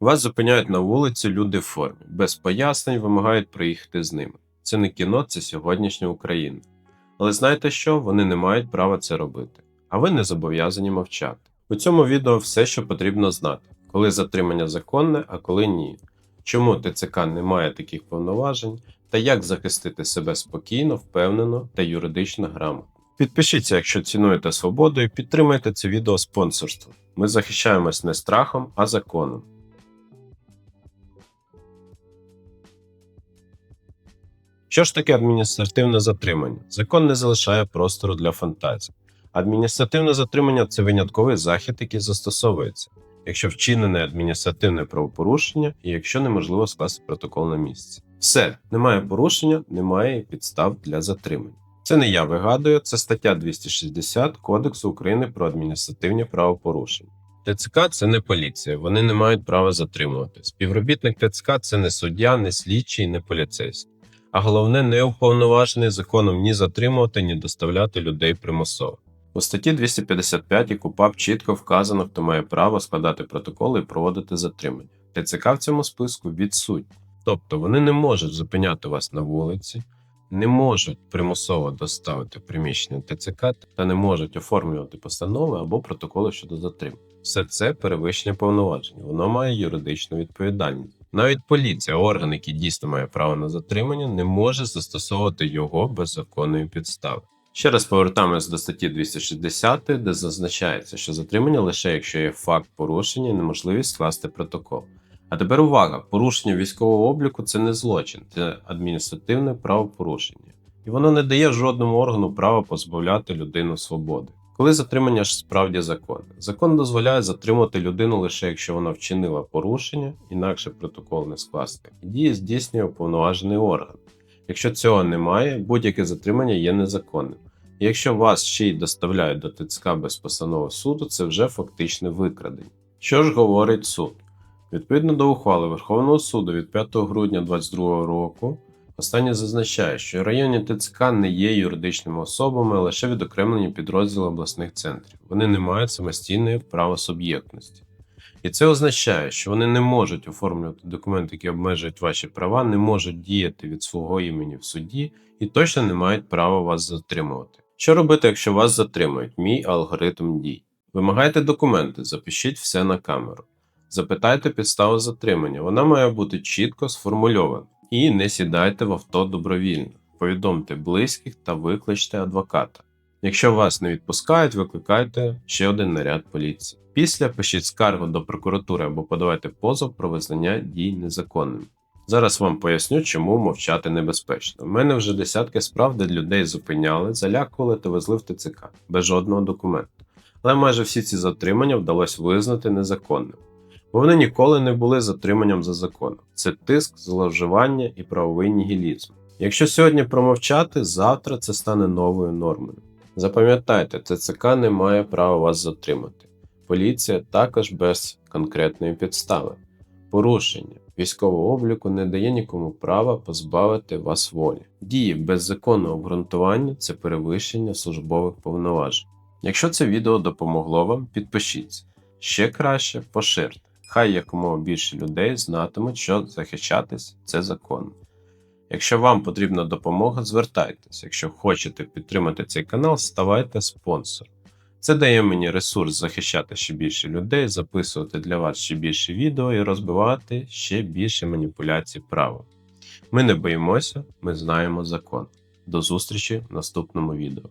Вас зупиняють на вулиці люди в формі, без пояснень вимагають проїхати з ними. Це не кіно, це сьогоднішня Україна. Але знаєте що? Вони не мають права це робити, а ви не зобов'язані мовчати. У цьому відео все, що потрібно знати, коли затримання законне, а коли ні. Чому ТЦК не має таких повноважень, та як захистити себе спокійно, впевнено та юридично грамотно. Підпишіться, якщо цінуєте свободу, і підтримайте це відео спонсорством. Ми захищаємось не страхом, а законом. Що ж таке адміністративне затримання? Закон не залишає простору для фантазії. Адміністративне затримання це винятковий захід, який застосовується, якщо вчинене адміністративне правопорушення і якщо неможливо скласти протокол на місці. Все, немає порушення, немає підстав для затримання. Це не я вигадую, це стаття 260 Кодексу України про адміністративні правопорушення. ТЦК це не поліція, вони не мають права затримувати. Співробітник ТЦК це не суддя, не слідчий, не поліцейський. А головне, не уповноважений законом ні затримувати, ні доставляти людей примусово. У статті 255 КУПАП чітко вказано, хто має право складати протоколи і проводити затримання. ТЦК в цьому списку відсутні. Тобто вони не можуть зупиняти вас на вулиці, не можуть примусово доставити приміщення ТЦК та не можуть оформлювати постанови або протоколи щодо затримання. Все це перевищення повноважень, воно має юридичну відповідальність. Навіть поліція, орган, який дійсно має право на затримання, не може застосовувати його без законної підстави. Ще раз повертаємось до статті 260, де зазначається, що затримання лише якщо є факт порушення і неможливість скласти протокол. А тепер увага: порушення військового обліку це не злочин, це адміністративне правопорушення, і воно не дає жодному органу права позбавляти людину свободи. Коли затримання ж справді законне, закон дозволяє затримати людину лише якщо вона вчинила порушення, інакше протокол не скласти, дії здійснює уповноважений орган. Якщо цього немає, будь-яке затримання є незаконним. І якщо вас ще й доставляють до ТЦК без постанови суду, це вже фактичне викрадення. Що ж говорить суд? Відповідно до ухвали Верховного суду від 5 грудня 2022 року, останнє зазначає, що районні ТЦК не є юридичними особами, лише відокремлені підрозділи обласних центрів. Вони не мають самостійної правосуб'єктності. І це означає, що вони не можуть оформлювати документи, які обмежують ваші права, не можуть діяти від свого імені в суді і точно не мають права вас затримувати. Що робити, якщо вас затримують? Мій алгоритм дій. Вимагайте документи, запишіть все на камеру. Запитайте підставу затримання, вона має бути чітко сформульована. І не сідайте в авто добровільно. Повідомте близьких та викличте адвоката. Якщо вас не відпускають, викликайте ще один наряд поліції. Після пишіть скаргу до прокуратури або подавайте позов про визнання дій незаконними. Зараз вам поясню, чому мовчати небезпечно. У мене вже десятки справ, де людей зупиняли, залякували та везли в ТЦК без жодного документу. Але майже всі ці затримання вдалося визнати незаконним. Бо вони ніколи не були затриманням за законом. Це тиск, зловживання і правовий нігілізм. Якщо сьогодні промовчати, завтра це стане новою нормою. Запам'ятайте, ТЦК не має права вас затримати. Поліція також без конкретної підстави. Порушення військового обліку не дає нікому права позбавити вас волі. Дії без законного обґрунтування це перевищення службових повноважень. Якщо це відео допомогло вам, підпишіться. Ще краще поширте. Хай якомога більше людей знатимуть, що захищатись це законно. Якщо вам потрібна допомога, звертайтесь. Якщо хочете підтримати цей канал, ставайте спонсором. Це дає мені ресурс захищати ще більше людей, записувати для вас ще більше відео і розбивати ще більше маніпуляцій правом. Ми не боїмося, ми знаємо закон. До зустрічі в наступному відео.